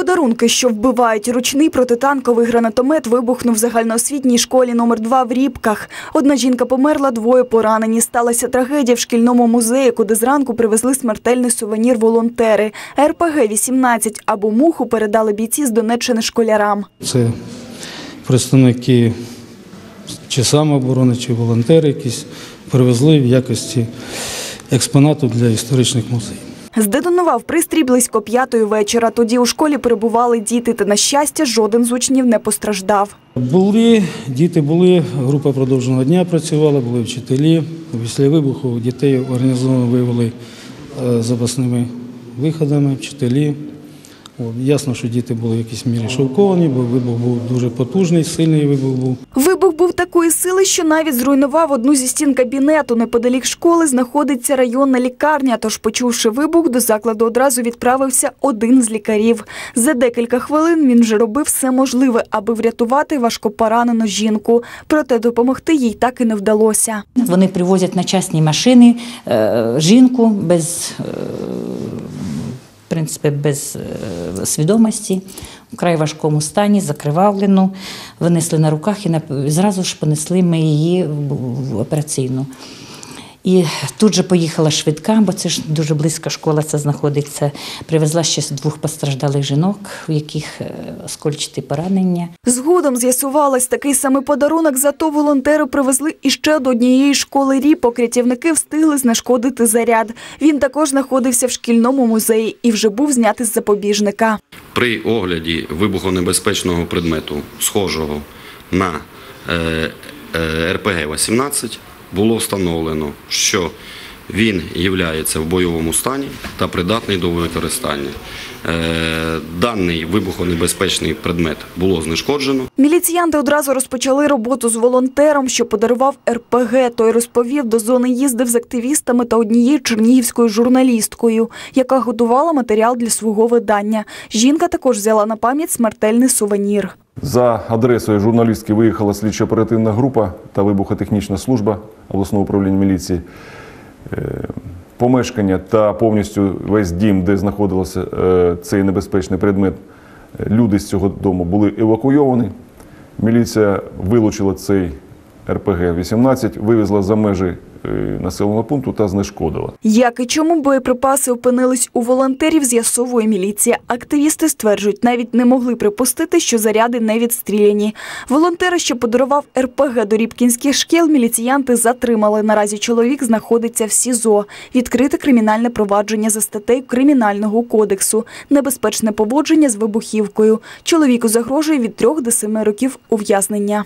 Подарунки, що вбивають ручний протитанковий гранатомет, вибухнув в загальноосвітній школі номер 2 в Рібках. Одна жінка померла, двоє поранені. Сталася трагедія в шкільному музеї, куди зранку привезли смертельний сувенір волонтери. РПГ-18 або муху передали бійці з Донеччини школярам. Це представники чи самооборони, чи волонтери якісь привезли в якості експонату для історичних музеїв. Здетонував пристрій близько п'ятої вечора. Тоді у школі перебували діти, та, на щастя, жоден з учнів не постраждав. Були, діти були, група продовженого дня працювала, були вчителі. Після вибуху дітей організовано вивели е, запасними виходами, вчителі. От, ясно, що діти були в якійсь мірі шоковані, бо вибух був дуже потужний, сильний вибух був. Вибух був такої сили, що навіть зруйнував одну зі стін кабінету. Неподалік школи знаходиться районна лікарня. Тож, почувши вибух, до закладу одразу відправився один з лікарів. За декілька хвилин він вже робив все можливе, аби врятувати важкопоранену жінку. Проте допомогти їй так і не вдалося. Вони привозять на частні машини е, жінку без, е, в принципі, без е, свідомості, у край важкому стані, закривавлену, винесли на руках і зразу ж понесли ми її в в операційну. І тут же поїхала швидка, бо це ж дуже близько школа це знаходиться. Привезла ще двох постраждалих жінок, у яких е, оскольчаті поранення. Згодом з'ясувалось, такий самий подарунок, зато волонтери привезли іще до однієї школи ріпок. Рятівники встигли знешкодити заряд. Він також знаходився в шкільному музеї і вже був знятий з запобіжника. При огляді вибухонебезпечного предмету, схожого на е, е, РПГ-18, було встановлено, що він є в бойовому стані та придатний до використання. Е, Даний вибухонебезпечний предмет було знешкоджено. Міліціянти одразу розпочали роботу з волонтером, що подарував РПГ. Той розповів, до зони їздив з активістами та однією чернігівською журналісткою, яка готувала матеріал для свого видання. Жінка також взяла на пам'ять смертельний сувенір. За адресою журналістки виїхала слідчо-оперативна група та вибухотехнічна служба обласного управління міліції. Е, Помешкання та повністю весь дім, де знаходився е, цей небезпечний предмет, е, люди з цього дому були евакуйовані. Міліція вилучила цей РПГ-18, вивезла за межі е, населеного пункту та знешкодила. Як і чому боєприпаси опинились у волонтерів, з'ясовує міліція. Активісти стверджують, навіть не могли припустити, що заряди не відстріляні. Волонтера, що подарував РПГ до рібкінських шкіл, міліціянти затримали. Наразі чоловік знаходиться в СІЗО. Відкрите кримінальне провадження за статтею Кримінального кодексу. Небезпечне поводження з вибухівкою. Чоловіку загрожує від трьох до семи років ув'язнення.